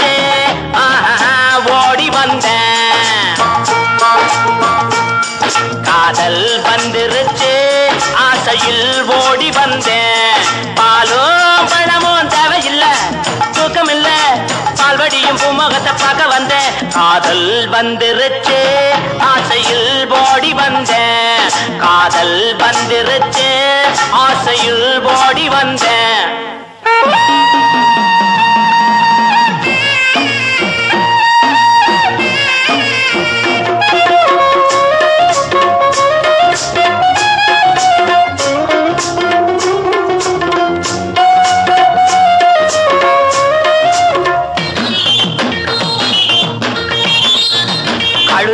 வந்துருச்சு ஓடி வந்த. காதல் வந்துருச்சு ஆசையில் ஓடி வந்தேன் பாலோ பழமோ தேவையில்லை தூக்கம் இல்ல பால்வடியும் பூமுகத்தை பார்க்க வந்தேன் காதல் வந்துருச்சு ஆசையில் ஓடி வந்தேன் காதல் வந்துருச்சு ஆசையில் ஓடி வந்தேன்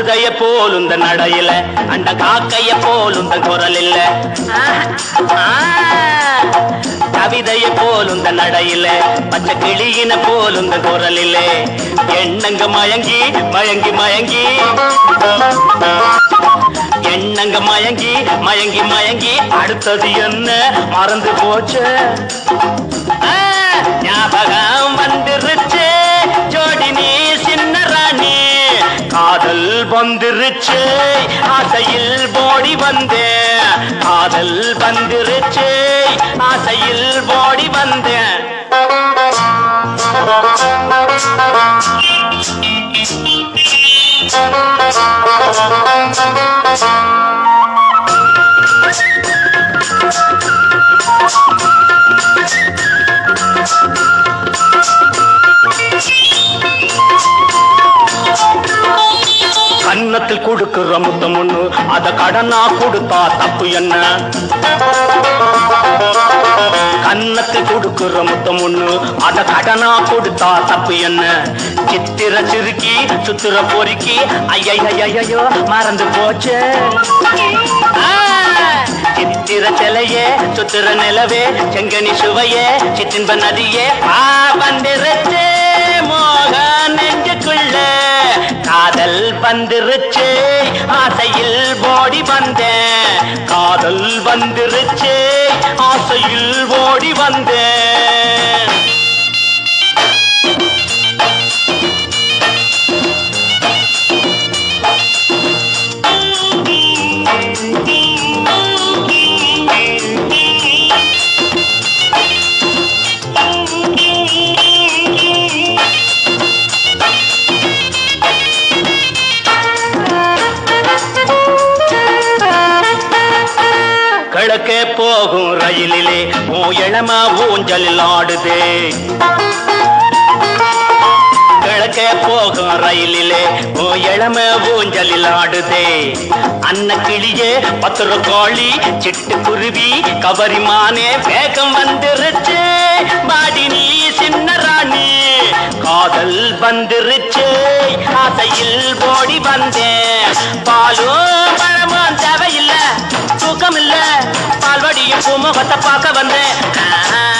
கழுதைய போல் இந்த நடையில அந்த காக்கைய போல் இந்த குரல் இல்ல கவிதைய போல் இந்த நடையில பச்சை கிளியின போல் இந்த குரல் இல்ல எண்ணங்க மயங்கி மயங்கி மயங்கி. எண்ணங்க மயங்கி மயங்கி மயங்கி. அடுத்தது என்ன? மறந்து போச்சு. ஞாபகம் வந்துரு. வந்துருச்சு. ஆசையில் போடி வந்தேன். காதல் வந்துருச்சு. ஆசையில் போடி வந்தேன். கன்னத்தில் கொடுக்கிற முத்தம் ஒண்ணு அத கடனா கொடுத்தா தப்பு என்ன? கன்னத்தில் கொடுக்கிற முத்தம் ஒண்ணு அத கடனா கொடுத்தா தப்பு என்ன? சித்திர சிறுக்கி சுத்திர பொறுக்கி ஐயோ மறந்து போச்சு. சித்திர சிலையே சுத்திர நிலவே செங்கனி சுவையே சிற்றின்ப நதியே ஆ வந்துருச்சு. ஆசையில் ஓடி வந்தேன் காதல் வந்துருச்சு. ஆசையில் ஓடி வந்தேன் கிழக்கே போகும் ரயிலிலே ஓ இளமா ஊஞ்சலில் ஆடுதே. கிழக்கே போகும் ரயிலிலே ஓ இளம ஊஞ்சலில் ஆடுதே. அன்ன கிளியே பத்திர கோழி சிட்டு குருவி கபரிமானே வேகம் வந்துருச்சு. பாடி நீ சின்ன ராணி காதல் வந்துருச்சு. ஆசையில் ஓடி வந்தேன். பாலும் தேவையில்லை தூக்கம் பார்க்க வந்தேன்.